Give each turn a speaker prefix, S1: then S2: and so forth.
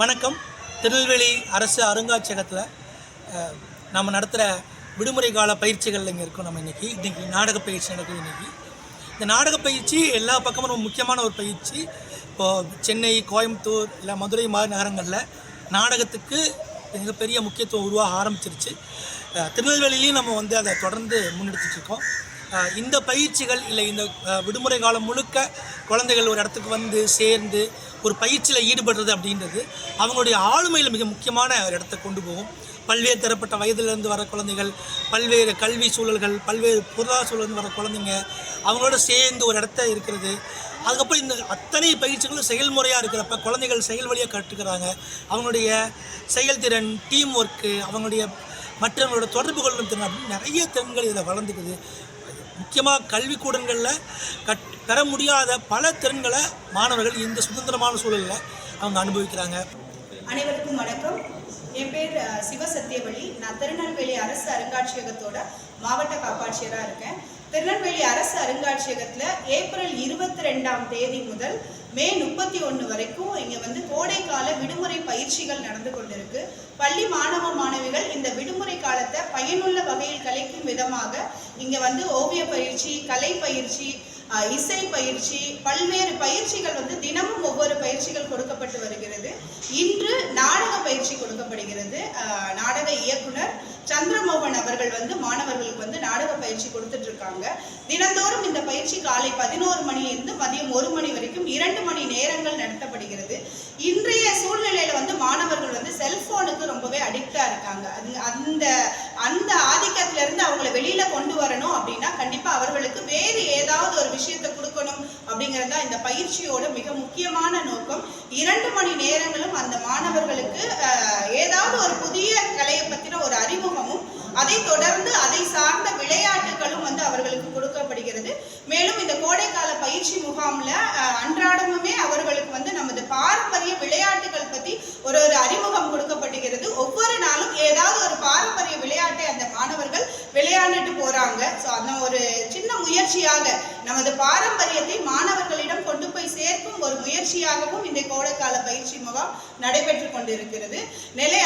S1: வணக்கம். திருநெல்வேலி அரசு அருங்காட்சியகத்தில் நம்ம நடத்துகிற விடுமுறை கால பயிற்சிகள் இங்கே இருக்கோம் நம்ம இன்றைக்கி இன்றைக்கி நாடக பயிற்சி நடக்குது இன்றைக்கி இந்த நாடக பயிற்சி எல்லா பக்கமும் ரொம்ப முக்கியமான ஒரு பயிற்சி. இப்போது சென்னை கோயம்புத்தூர் இல்லை மதுரை மாதிரி நகரங்களில் நாடகத்துக்கு மிகப்பெரிய முக்கியத்துவம் உருவாக ஆரம்பிச்சிருச்சு. திருநெல்வேலியிலையும் நம்ம வந்து அதை தொடர்ந்து முன்னெடுத்துட்ருக்கோம் இந்த பயிற்சிகள் இல்லை இந்த விடுமுறை காலம் முழுக்க குழந்தைகள் ஒரு இடத்துக்கு வந்து சேர்ந்து ஒரு பயிற்சியில் ஈடுபடுறது அப்படின்றது அவங்களுடைய ஆளுமையில் மிக முக்கியமான ஒரு இடத்தை கொண்டு போகும். பல்வேறு தரப்பட்ட வயதிலிருந்து வர குழந்தைகள் பல்வேறு கல்வி சூழல்கள் பல்வேறு பொருளாதார சூழலிருந்து வர குழந்தைங்க அவங்களோட சேர்ந்து ஒரு இடத்த இருக்கிறது. அதுக்கப்புறம் இந்த அத்தனை பயிற்சிகளும் செயல்முறையாக இருக்கிறப்ப குழந்தைகள் செயல் வழியாக கற்றுக்கிறாங்க. அவங்களுடைய செயல்திறன் டீம் ஒர்க்கு அவங்களுடைய மற்றவங்களோட தொடர்பு கொள்ளும் திறன் அப்படின்னு நிறைய திறன்கள் இதில் வளர்ந்துக்குது. முக்கியமாக கல்விக்கூடங்களில் கட் பெற முடியாத பல திறன்களை மாணவர்கள் இந்த சுதந்திரமான சூழலில் அவங்க அனுபவிக்கிறாங்க.
S2: அனைவருக்கும் வணக்கம். என் பேர் அஹ், சிவசத்தியவழி நான் திருநெல்வேலி அரசு அருங்காட்சியகத்தோட மாவட்ட காப்பாட்சியராக இருக்கேன். திருநெல்வேலி அரசு அருங்காட்சியகத்தில் ஏப்ரல் இருபத்தி ரெண்டாம் தேதி முதல் மே முப்பத்தி ஒன்று வரைக்கும் இங்கே வந்து கோடைக்கால விடுமுறை பயிற்சிகள் நடந்து கொண்டிருக்கு. பள்ளி மாணவ மாணவிகள் இந்த விடுமுறை காலத்தை பயனுள்ள வகையில் கலைக்கும் விதமாக இங்கே வந்து ஓவிய பயிற்சி கலை பயிற்சி இசை பயிற்சி பல்வேறு பயிற்சிகள் வந்து தினமும் ஒவ்வொரு பயிற்சிகள் கொடுக்கப்பட்டு வருகிறது. இன்று நாடக பயிற்சி கொடுக்கப்படுகிறது. நாடக இயக்குனர் சந்திரமோகன் அவர்கள் வந்து மாணவர்களுக்கு வந்து நாடக பயிற்சி கொடுத்துட்டு இருக்காங்க தினந்தோறும் இந்த பயிற்சி காலை பதினோரு மணியிலிருந்து மதியம் ஒரு மணி வரைக்கும் இரண்டு மணி நேரங்கள் நடத்தப்படுகிறது. இன்றைய சூழ்நிலையில வந்து மாணவர்கள் வந்து செல்போனுக்கு ரொம்பவே அடிக்டா இருக்காங்க. அது அந்த அந்த ஆதிக்கத்திலிருந்து அவங்களை அவங்கள வெளியில கொண்டு வரணும் அப்படின்னா கண்டிப்பா அவர்களுக்கு வேறு ஏதாவது ஒரு விஷயத்தை அப்படிங்கிறது தான் இந்த பயிற்சியோட மிக முக்கியமான நோக்கம். இரண்டு மணி நேரங்களும் அந்த மாணவர்களுக்கு ஏதாவது ஒரு புதிய கலையை பற்றின ஒரு அறிமுகமும் அதை தொடர்ந்து அதை சார்ந்த விளையாட்டுகளும் வந்து அவர்களுக்கு கொடுக்கப்படுகிறது. மேலும் இந்த கோடைக்கால பயிற்சி முகாம்ல அன்றாடமுமே அவர்களுக்கு வந்து நமது பாரம்பரிய விளையாட்டுகள் பத்தி ஒரு ஒரு அறிமுகம் கொடுக்கப்படுகிறது ஒவ்வொரு நாளும் ஏதாவது ஒரு பாரம்பரிய விளையாட்டை அந்த மாணவர்கள் விளையாண்டுட்டு போறாங்க. ஸோ அந்த ஒரு முயற்சியாக நமது பாரம்பரியத்தை மாணவர்களிடம் கொண்டு போய் சேர்க்கும் ஒரு முயற்சியாகவும் இந்த கோடைக்கால பயிற்சி முகாம் நடைபெற்று கொண்டிருக்கிறது. நிலை